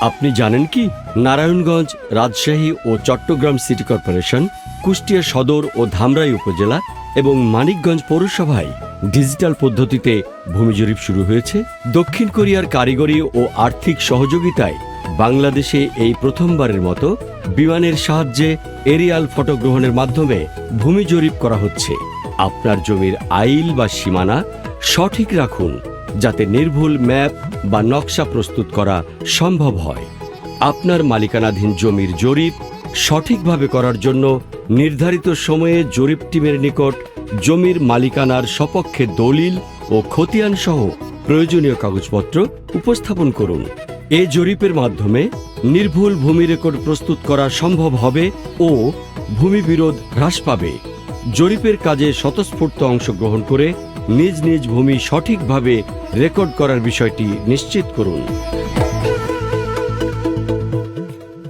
আপনি জানেন কি? নারায়ণগঞ্জ, রাজশাহী ও চট্টগ্রাম সিটি কর্পোরেশন, কুষ্টিয়া সদর ও ধামরাই উপজেলা এবং মানিকগঞ্জ পৌরসভায় ডিজিটাল পদ্ধতিতে ভূমি জরিপ শুরু হয়েছে। দক্ষিণ কোরিয়ার কারিগরি ও আর্থিক সহযোগিতায় বাংলাদেশে এই প্রথমবারের মতো বিমানের সাহায্যে এরিয়াল ফটো গ্রহণের মাধ্যমে ভূমি জরিপ করা হচ্ছে। আপনার জমির আইল বা সীমানা সঠিক রাখুন। যাতে নির্ভুল ম্যাপ বা নকশা প্রস্তুত করা সম্ভব হয়। আপনার মালিকানাধীন জমির জরিপ সঠিকভাবে করার জন্য নির্ধারিত সময়ে জরিপ টিমের নিকট জমির মালিকানার সপক্ষে দলিল ও খতিয়ান সহ প্রয়োজনীয় কাগজপত্র উপস্থাপন করুন। এ জরিপের মাধ্যমে নির্ভুল ভূমি রেকর্ড প্রস্তুত করা সম্ভব হবে ও ভূমি বিরোধ হ্রাস পাবে। জরিপের কাজে স্বতঃস্ফূর্ত অংশগ্রহণ করে নিজ নিজ ভূমি সঠিকভাবে রেকর্ড করার বিষয়টি নিশ্চিত করুন।